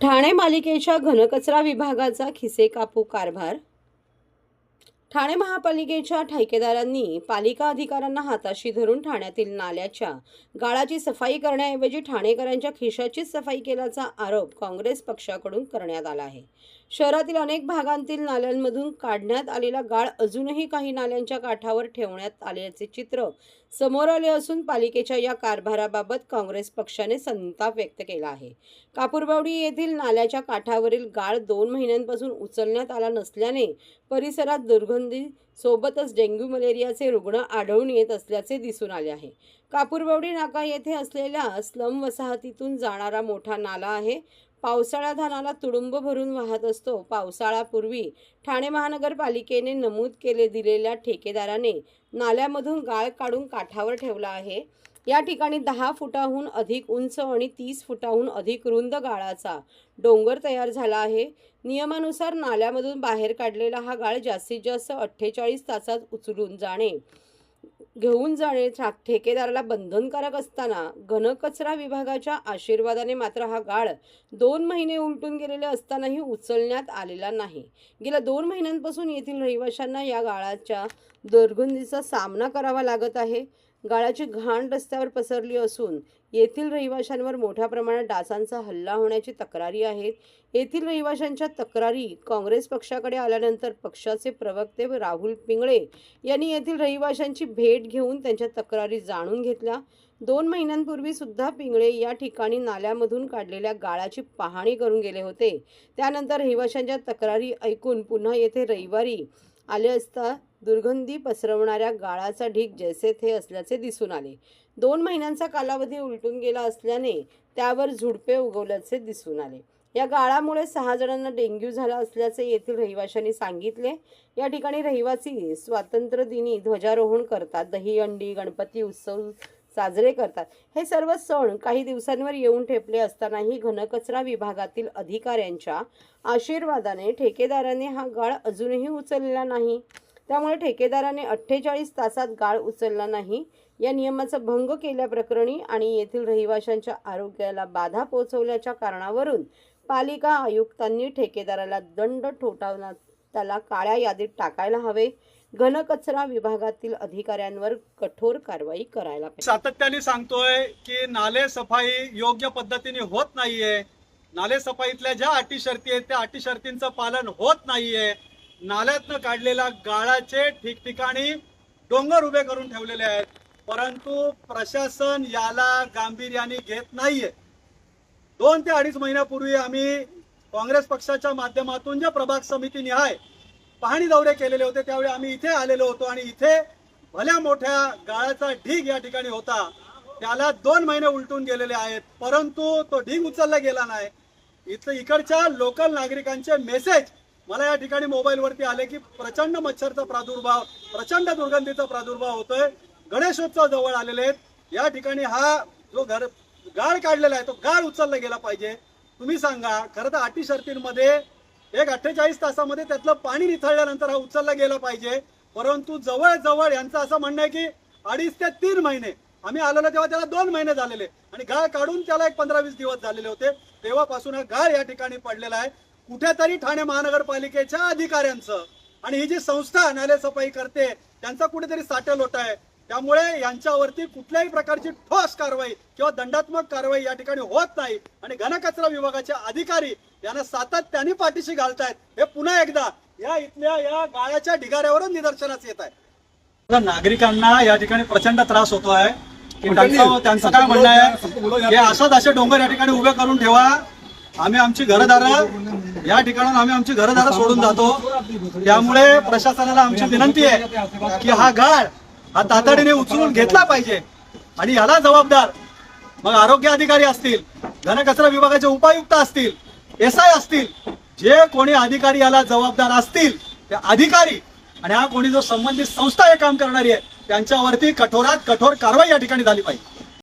ठाणे मालिकेच्या घनकचरा विभागाचा खिसे कापू कारभार. ठाणे महापालिकेच्या ठेकेदारांनी पालिका अधिकाऱ्यांना हाताशी धरून ठाण्यातील नाल्याच्या गाळाची सफाई करण्याऐवजी ठाणेकरांच्या खिशाचीच सफाई केल्याचा आरोप काँग्रेस पक्षाकडून करण्यात आला आहे. शहरातील अनेक भागांतील नाल्यांमधून काढण्यात आलेला गाळ अजूनही काही नाल्यांच्या काठावर ठेवण्यात आल्याचे चित्र समोर आले असून पालिकेच्या या कारभाराबाबत काँग्रेस पक्षाने संताप व्यक्त केला आहे. कापूरबावडी येथील नाल्याच्या काठावरील गाळ दोन महिन्यांपासून उचलण्यात आला नसल्याने परिसरात दुर्गंधी सोबतच डेंग्यू मलेरियाचे रुग्ण आढळून येत असल्याचे दिसून आले आहे. कापूरबावडी नाका येथे असलेल्या स्लम वसाहतीतून जाणारा मोठा नाला आहे. पावसाळा धानाला तुडुंब भरून वाहत असतो. पावसाळ्यापूर्वी ठाणे महानगरपालिकेने नमूद केले दिलेल्या ठेकेदाराने नाल्यामधून गाळ काढून काठावर ठेवला आहे. या ठिकाणी दहा फुटाहून अधिक उंच आणि तीस फुटाहून अधिक रुंद गाळाचा डोंगर तयार झाला आहे. नियमानुसार नाल्यामधून बाहेर काढलेला हा गाळ जास्तीत जास्त अठ्ठेचाळीस तासात उचलून जाणे. घेऊन जाणे ठेकेदाराला बंधनकारक असताना घनकचरा विभागाच्या आशीर्वादाने मात्र हा गाळ दोन महिने उलटून गेलेले असतानाही उचलण्यात आलेला नाही. गेल्या दोन महिन्यांपासून येथील रहिवाशांना या गाळाच्या दुर्गंधीचा सामना करावा लागत आहे. गाळाची घाण रस्त्यावर पसरली असून येथील रहिवाशांवर मोठ्या प्रमाणात डासांचा हल्ला होण्याची तक्रारी आहेत. येथील रहिवाशांच्या तक्रारी काँग्रेस पक्षाकडे आल्यानंतर पक्षाचे प्रवक्ते राहुल पिंगळे यांनी येथील रहिवाशांची भेट घेऊन त्यांच्या तक्रारी जाणून घेतल्या. दोन महिन्यांपूर्वी सुद्धा पिंगळे या ठिकाणी नाल्यामधून काढलेल्या गाळाची पाहणी करून गेले होते. त्यानंतर रहिवाशांच्या तक्रारी ऐकून पुन्हा येथे रविवारी आले असता दुर्गंधी पसरवणाऱ्या गाळाचा ढीग जैसे थे असल्याचे दिसून आले. दोन महिन्यांचा कालावधी उलटून गेला असल्याने त्यावर झुडपे उगवल्याचे दिसून आले. या गाळामुळे सहा जणांना डेंग्यू झाला असल्याचे येथील रहिवाशांनी सांगितले. या ठिकाणी रहिवासी स्वातंत्र्यदिनी ध्वजारोहण करतात. दहीहंडी गणपती उत्सव साजरे करतात. हे सर्व सण काही दिवसांवर येऊन ठेपले असतानाही घनकचरा विभागातील अधिकाऱ्यांच्या आशीर्वादाने ठेकेदाराने हा गाळ अजूनही उचलला नाही. त्यामुळे ठेकेदाराने अठ्ठेचाळीस तासात गाळ उचलला नाही. या नियमाचा भंग केल्याप्रकरणी आणि येथील रहिवाशांच्या आरोग्याला बाधा पोहोचवल्याच्या कारणावरून पालिका आयुक्तांनी ठेकेदाराला दंड ठोठावण्यात त्याला काळ्या यादीत टाकायला हवे. घनकचरा विभागातील अधिकाऱ्यांवर कठोर कारवाई करायला पाहिजे. सातत्याने सांगतोय की नाले सफाई योग्य पद्धतीने होत नाहीये. नाले सफाईतल्या ज्या अटी शर्ती आहेत त्या अटी शर्तींचं पालन होत नाहीये. नाल्यातनं काढलेल्या गाळाचे ठिकठिकाणी डोंगर उभे करून ठेवलेले आहेत. परंतु प्रशासन याला गांभीर्याने घेत नाहीये. दोन ते अडीच महिन्यापूर्वी आम्ही काँग्रेस पक्षाच्या माध्यमातून जे प्रभाग समिती निहाय पाहणी दौरे केलेले होते. त्यावेळी आम्ही इथे आलेलो होतो आणि इथे भल्या मोठ्या गाळाचा ढीग या ठिकाणी होता. त्याला दोन महिने उलटून गेलेले आहेत. परंतु तो ढीग उचलला गेला नाही. इथं इकडच्या लोकल नागरिकांचे मेसेज मला या ठिकाणी मोबाईलवरती आले की प्रचंड मच्छरचा प्रादुर्भाव प्रचंड दुर्गंधीचा प्रादुर्भाव होतोय. गणेशोत्सव जवळ आलेले आहेत. या ठिकाणी हा जो घर गाळ काढलेला आहे तो गाळ उचलला गेला पाहिजे. तुम्ही सांगा खरं तर अटी शर्तींमध्ये एक अठ्ठेचाळीस तासामध्ये त्यातलं पाणी निथळल्यानंतर हा उचलला गेला पाहिजे. परंतु जवळजवळ यांचं असं म्हणणं आहे की अडीच ते तीन महिने. आम्ही आलेलो तेव्हा त्याला दोन महिने झालेले. आणि गाळ काढून त्याला एक पंधरा वीस दिवस झालेले होते. तेव्हापासून हा गाळ या ठिकाणी पडलेला आहे. कुठेतरी ठाणे महानगरपालिकेच्या अधिकाऱ्यांचं आणि ही जी संस्था नाले सफाई करते त्यांचा कुठेतरी साठे लोट आहे. त्यामुळे यांच्यावरती कुठल्याही प्रकारची ठोस कारवाई किंवा दंडात्मक कारवाई या ठिकाणी होत नाही. आणि घनकचरा विभागाचे अधिकारी यांना सातत्याने पाठीशी घालतायत. हे पुन्हा एकदा या इथल्या या गाळ्याच्या ढिगाऱ्यावरून निदर्शनास येत आहे. नागरिकांना या ठिकाणी प्रचंड त्रास होतो आहे. की त्यांचं काय म्हणणं आहे? की असंच असे डोंगर या ठिकाणी उभे करून ठेवा. आम्ही आमची घरदारं या ठिकाणून आम्ही आमची घरदारं सोडून जातो. त्यामुळे प्रशासनाला आमची विनंती आहे की हा गाळ हा तातडीने उचलून घेतला पाहिजे. आणि याला जबाबदार. मग आरोग्य अधिकारी असतील घनकचरा विभागाचे उपायुक्त असतील एस आय असतील जे कोणी अधिकारी याला जबाबदार असतील ते अधिकारी आणि हा कोणी जो संबंधित संस्था हे काम करणारी आहे त्यांच्यावरती कठोरात कठोर कारवाई या ठिकाणी झाली पाहिजे.